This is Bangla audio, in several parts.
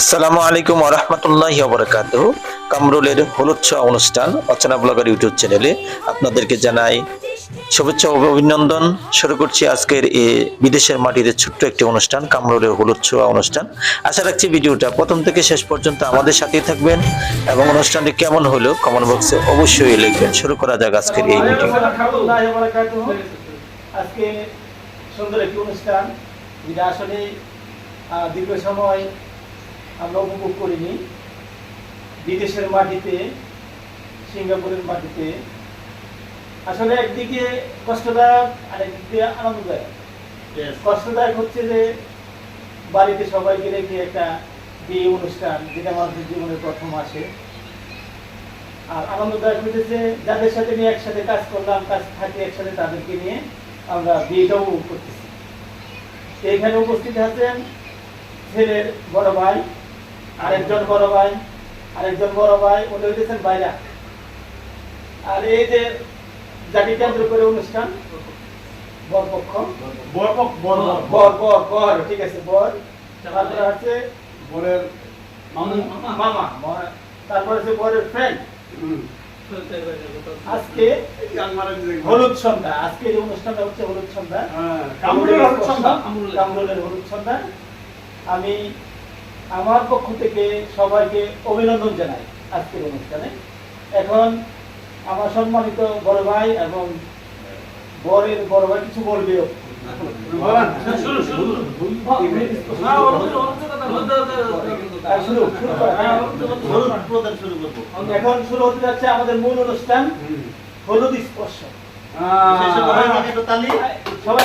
আসসালামু আলাইকুম ওরহমতুল্লাহি বরকাত কামরুলের হলুদ ছোঁয়া অনুষ্ঠান অচেনা ব্লগার ইউটিউব চ্যানেলে আপনাদেরকে জানাই শুভেচ্ছা অভিনন্দন। শুরু করছি আজকের এই বিদেশের মাটিতে ছোট্ট একটি অনুষ্ঠান, কামরুলের হলুদ ছোঁয়া অনুষ্ঠান। আশা রাখছি ভিডিওটা প্রথম থেকে শেষ পর্যন্ত আমাদের সাথেই থাকবেন এবং অনুষ্ঠানটি কেমন হলো কমেন্ট বক্সে অবশ্যই লিখবেন। শুরু করা যাক আজকের এই ভিডিও। আজকে সুন্দর একটি অনুষ্ঠান। আসলে দীর্ঘ সময় আমরা উপভোগ করিনি। বিদেশের মাটিতে সিঙ্গাপুরের মাটিতে। আসলে একদিকে কষ্টদায়ক আর একদিকে আনন্দদায়ক কষ্টদায়ক হচ্ছে যে বাড়িতে সবাইকে রেখে একটা বিয়ে অনুষ্ঠান যেটা মানুষের জীবনের প্রথম আসে। আর আনন্দদায়ক হইতেছে যাদের সাথে নিয়ে একসাথে কাজ করলাম কাজ থাকি একসাথে তাদেরকে নিয়ে আমরা বিয়েটাও করতেছি। তো এখানে উপস্থিত আছেন ছেলের বড় ভাই আরেকজন বড় ভাই আরেকজন বড় ভাই উনি হইতেছেন বাইরা। আর এই যে যাকে কেন্দ্র করে অনুষ্ঠান বরপক্ষ। বর বর। বর ঠিক আছে বর। তারপরে আছে বরের মামা। মা- তারপরে আছে বরের ফ্রেন্ড আজকে হলুদ সন্ধ্যা। আজকে যে অনুষ্ঠানটা হচ্ছে হলুদ সন্ধ্যা। কামরুলের হলুদ সন্ধ্যা। কামরুলের হলুদ সন্ধ্যা। আমি আমার পক্ষ থেকে সবাইকে অভিনন্দন জানাই আজকের অনুষ্ঠানে। এখন আমার সম্মানিত বড় ভাই এবং বরের বড় ভাই কিছু বলবেও শুরু শুরু করা, হ্যাঁ। এখন শুরু হতে যাচ্ছে আমাদের মূল অনুষ্ঠান হলুদ স্পর্শ। সবাই।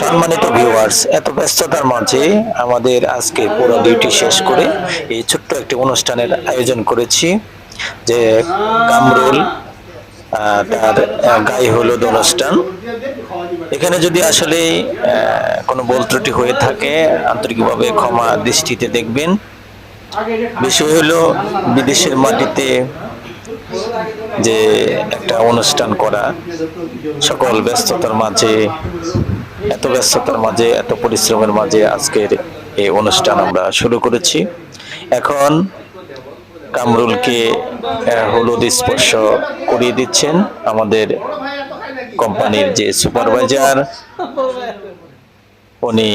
সম্মানিত ভিউয়ার্স এত ব্যস্ততার মাঝে আমাদের আজকে পুরো ডিউটি শেষ করে এই ছোট্ট একটি অনুষ্ঠানের আয়োজন করেছি, যে কামরুল তার গায়ে হলুদ অনুষ্ঠান। এখানে যদি আসলে কোনো বল ত্রুটি হয়ে থাকে, আন্তরিকভাবে ক্ষমা দৃষ্টিতে দেখবেন। বিষয় হলো, বিদেশের মাটিতে যে একটা অনুষ্ঠান করা, সকল ব্যস্ততার মাঝে, এত ব্যস্ততার মাঝে, এত পরিশ্রমের মাঝে আজকের এই অনুষ্ঠান আমরা শুরু করেছি। এখন কামরুলকে হলুদ স্পর্শ করিয়ে দিচ্ছেন আমাদের কোম্পানির যে সুপারভাইজার। উনি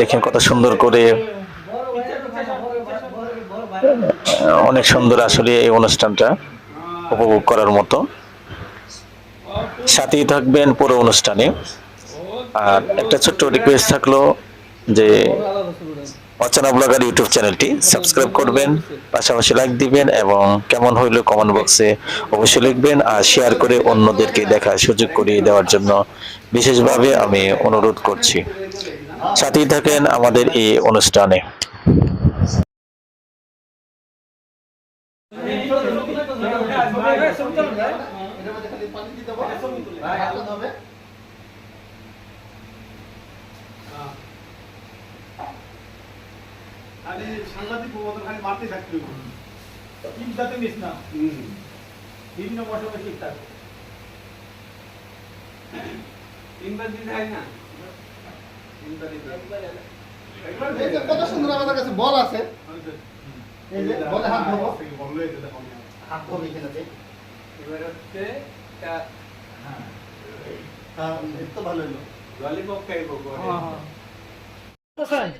দেখেন কত সুন্দর করে অনেক সুন্দর আসলে এই অনুষ্ঠানটা উপভোগ করার মতো। সাথেই থাকবেন পুরো অনুষ্ঠানে। আর একটা ছোট্ট রিকোয়েস্ট থাকল যে অচেনা ব্লগার ইউটিউব চ্যানেলটি সাবস্ক্রাইব করবেন, পাশাপাশি লাইক দিবেন এবং কেমন হইল কমেন্ট বক্সে অবশ্যই লিখবেন আর শেয়ার করে অন্যদেরকে দেখার সুযোগ করিয়ে দেওয়ার জন্য বিশেষভাবে আমি অনুরোধ করছি। সাথেই থাকেন আমাদের এই অনুষ্ঠানে। সাংঘাতিক প্রবন্ধ খালি মারতে থাকতে হবে। চিন্তাতে মিস না। বিভিন্ন মৌসুমে ঠিক থাকে তিনবার দিতে হয় না? তিনবার দিতে হয়। একবার এই যে কত সুন্দর আমাদের কাছে বল আছে। এই যে বলে হাত ধোবো বলল এই যে দেখো। হাত ধোবো এখানেতে এবার হচ্ছে হ্যাঁ। তো ভালো হলো। ললিপপ খাইবো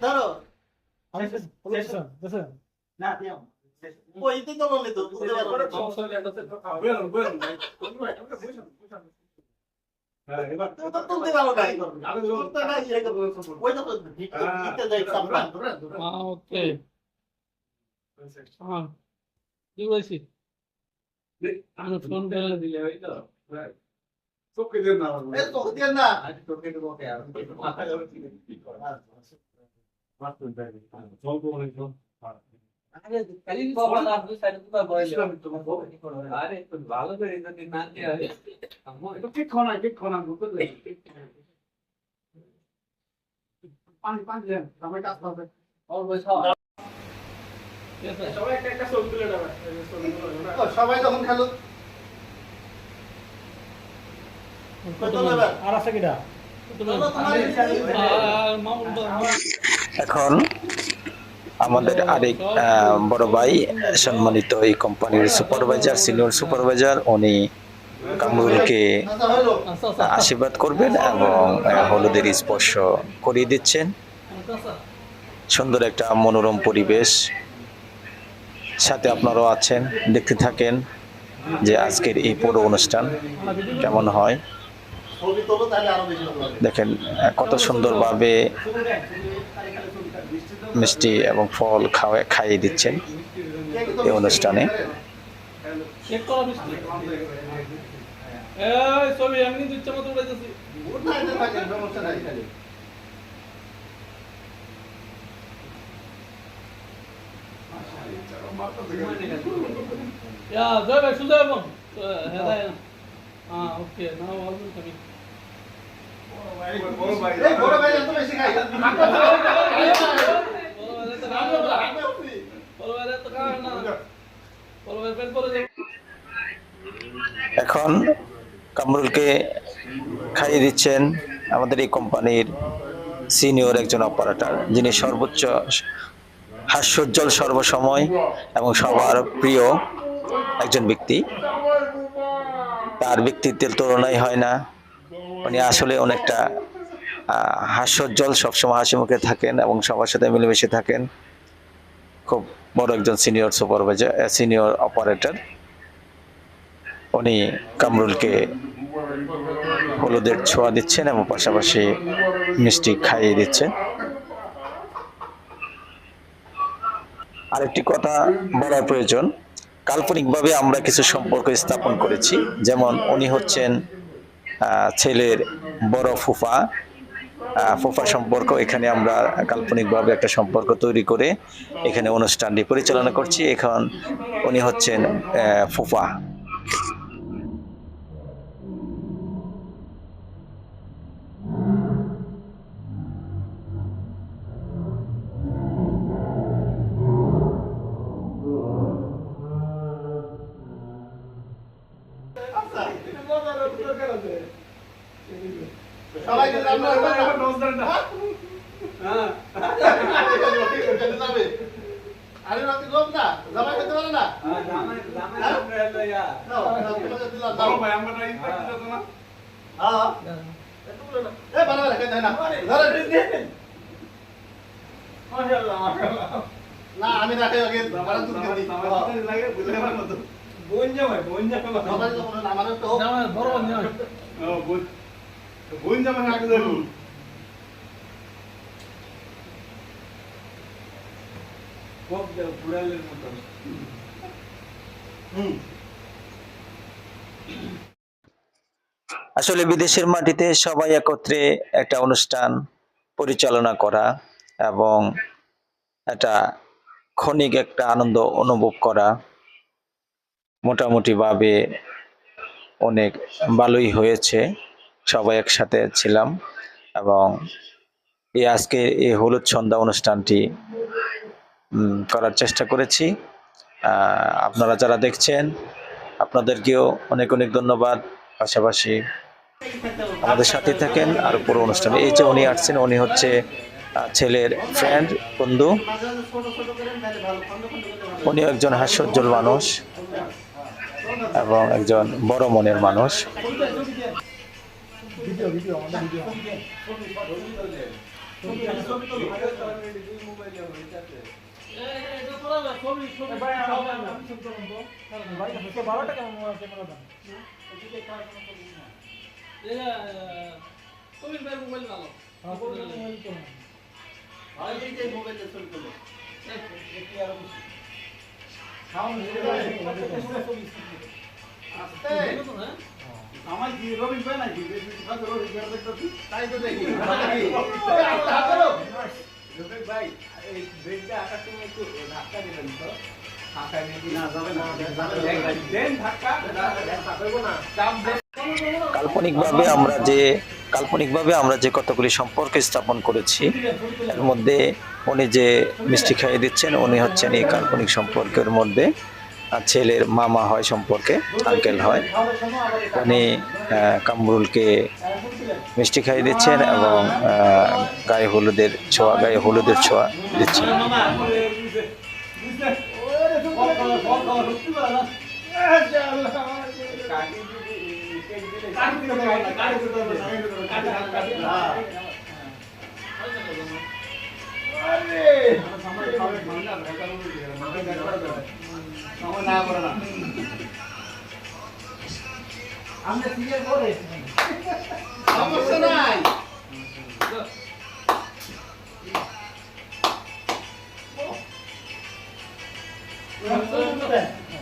ধরো। ఓకే দিবাইছি আমি ফোন করে দিলে ওই তো? চোখে দেন না এই দিয়ে না তোকে দেবো পানি পানি দেন আমার কাজ পাবে সবাই সবাই যখন খেলো? আর আছে কিটা তুমি এখন আমাদের আরেক বড় ভাই সম্মানিত এই কোম্পানির সুপারভাইজার সিনিয়র সুপারভাইজার উনি কামরুলকে আশীর্বাদ করবেন এবং হলুদের স্পর্শ করিয়ে দিচ্ছেন। সুন্দর একটা মনোরম পরিবেশ। সাথে আপনারাও আছেন, দেখতে থাকেন যে আজকের এই পুরো অনুষ্ঠান কেমন হয়। দেখেন কত সুন্দরভাবে মিষ্টি এবং ফল খাওয়া খাইয়ে দিচ্ছেন এই অনুষ্ঠানে। চেক করা মিষ্টি। এই ছবি এখন কামরুলকে খাইয়ে দিচ্ছেন আমাদের এই কোম্পানির সিনিয়র একজন অপারেটর, যিনি সর্বোচ্চ হাস্যোজ্জ্বল সর্বসময় এবং সবার প্রিয় একজন ব্যক্তি। তার ব্যক্তিত্বের তুলনাই হয় না। উনি আসলে অনেকটা হাস্যোজ্জ্বল, সবসময় হাসি মুখে থাকেন এবং সবার সাথে মিলেমিশে থাকেন। খুব বড় একজন সিনিয়র সুপারভাইজার সিনিয়র অপারেটর। উনি কামরুলকে হলুদের ছোঁয়া দিচ্ছেন এবং পাশাপাশি মিষ্টি খাইয়ে দিচ্ছেন। আরেকটি কথা বলার প্রয়োজন কাল্পনিকভাবে আমরা কিছু সম্পর্ক স্থাপন করেছি। যেমন উনি হচ্ছেন ছেলের বড় ফুফা। ফুফা সম্পর্ক, এখানে আমরা কাল্পনিকভাবে একটা সম্পর্ক তৈরি করে এখানে অনুষ্ঠানটি পরিচালনা করছি। এখন উনি হচ্ছেন ফুফা। সবাই কিন্তু আমরা এবার এবার নজ দেন না হ্যাঁ ওখানে যাবে। আরে রাতে লোক না খেতে পারে না হলো ইয়া। ভাই আমরা না হ্যাঁ, হ্যাঁ। বলে না। এ, ভালো ভালো, খেতে না। ধরেন। না, আমি রাখে আগে। লাগে বুঝলে আমার মতো বোন যাবে বোন। জামাই বড় জামাই ও বুঝ বুঝ যাবেন আগে যাব খুব পুরালের মতো। হুম। আসলে বিদেশের মাটিতে সবাই একত্রে একটা অনুষ্ঠান পরিচালনা করা এবং একটা ক্ষণিক একটা আনন্দ অনুভব করা। মোটামুটি ভাবে অনেক ভালোই হয়েছে। সবাই একসাথে ছিলাম এবং এই আজকে এই হলুদ সন্ধ্যা অনুষ্ঠানটি করার চেষ্টা করেছি। আপনারা যারা দেখছেন, আপনাদেরকেও অনেক অনেক ধন্যবাদ। পাশাপাশি আমাদের সাথে থাকেন আর পুরো অনুষ্ঠানে। এই যে উনি আসছেন, উনি হচ্ছে ছেলের ফ্রেন্ড বন্ধু। উনি একজন হাস্যজ্জ্বল মানুষ। এবং একজন বড় মনের মানুষ মোবাইল কাল্পনিকভাবে আমরা যে কাল্পনিকভাবে আমরা যে কতগুলি সম্পর্ক স্থাপন করেছি, এর মধ্যে উনি যে মিষ্টি খাইয়ে দিচ্ছেন, উনি হচ্ছেন এই কাল্পনিক সম্পর্কের মধ্যে। ছেলের মামা হয় সম্পর্কে, আঙ্কেল হয়। উনি কামরুলকে মিষ্টি খাইয়ে দিচ্ছেন এবং গায়ে হলুদের ছোঁয়া, গায়ে হলুদের ছোঁয়া দিচ্ছেন। কাটি দিলে আমরা সিরিয়াল করে? সমস্যা নাই।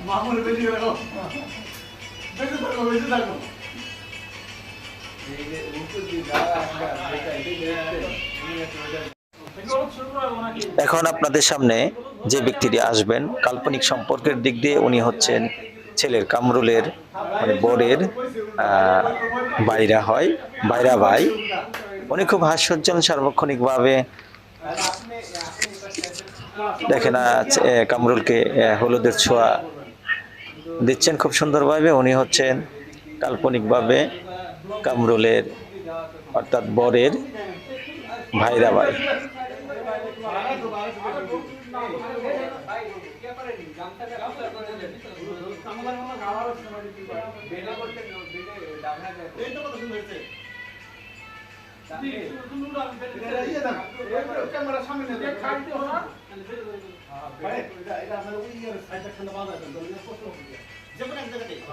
মামুর বেশি হলো বেশি থাকো বেশি থাকো। এখন আপনাদের সামনে যে ব্যক্তিটি আসবেন কাল্পনিক সম্পর্কের দিক দিয়ে উনি হচ্ছেন ছেলের কামরুলের মানে বরের বাইরা হয় বাইরা ভাই। উনি খুব হাস্যোজ্জ্বল সার্বক্ষণিকভাবে ছে- এ, কামরুলকে হলুদের ছোঁয়া দিচ্ছেন খুব সুন্দরভাবে। উনি হচ্ছেন কাল্পনিকভাবে কামরুলের অর্থাৎ বরের ভাইরা ভাই। যে কোনো এক না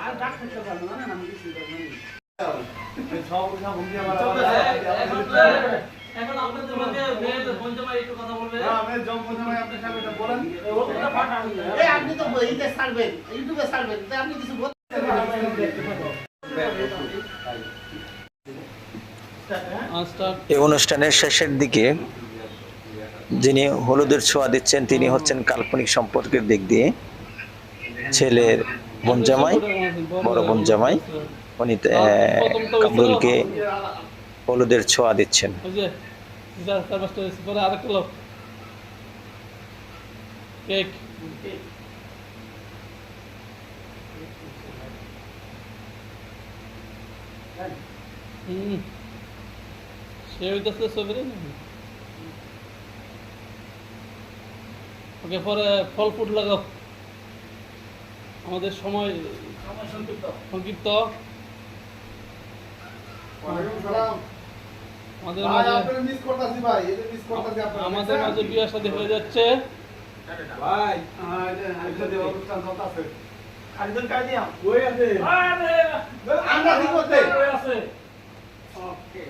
আর ডাক খেতে পারব না আমি কিছু এখন আপনাদের মধ্যে মেয়েদের একটু কথা বলবে আমি জম প্রথমে আপনার সাথে এটা বলেন এই আপনি তো ইতে ছাড়বেন ইউটিউবে ছাড়বেন আপনি কিছু বলতে এই অনুষ্ঠানের শেষের দিকে যিনি হলুদের ছোঁয়া দিচ্ছেন তিনি হচ্ছেন কাল্পনিক সম্পর্কের দিক দিয়ে। ছেলের বনজামাই বড় বনজামাই উনি আহ, কামরুলকে হলুদের ছোঁয়া দিচ্ছেন। হুম। সে হইতেছে ছবি রে ওকে পরে ফল ফুট লাগাও আমাদের সময় সংক্ষিপ্ত আমাদের ভাই মাঝে আমাদের বিয়ে শাদী হয়ে যাচ্ছে ভাই হ্যাঁ এটা এটা দিয়ে আরেকজন কাই আছে আরে আমরা কি করতে আছে ওকে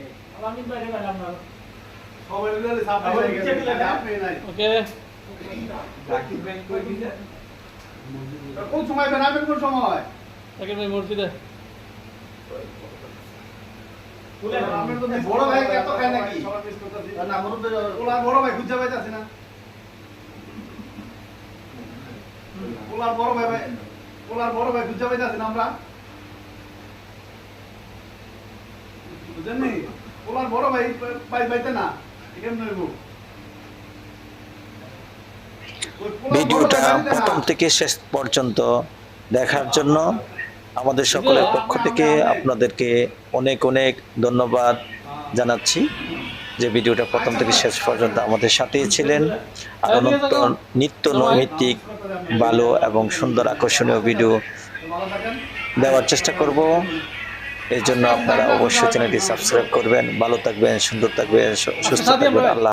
কোন সময় কোন সময় ভাই বড় ভাই এত খায় নাকি? সবাই miss করতেছি। না বড় ভাই খুঁজে পাইতাছি না ওলার বড় ভাই ভাই ওলার বড় ভাই খুঁজে পাইতাছি না আমরা বুঝলেন নি? ওলার বড় ভাই পাই পাইতে না কেমন হইব বড় ভিডিওটা ভাই। প্রথম থেকে শেষ পর্যন্ত দেখার জন্য আমাদের সকলের পক্ষ থেকে আপনাদেরকে অনেক অনেক ধন্যবাদ জানাচ্ছি যে ভিডিওটা প্রথম থেকে শেষ পর্যন্ত আমাদের সাথেই ছিলেন আর নিত্য নিত্য নৈমিত্তিক ভালো এবং সুন্দর আকর্ষণীয় ভিডিও দেওয়ার চেষ্টা করব এই জন্য আপনারা অবশ্যই চ্যানেলটি সাবস্ক্রাইব করবেন। ভালো থাকবেন সুন্দর থাকবেন সুস্থ থাকবেন। আল্লাহ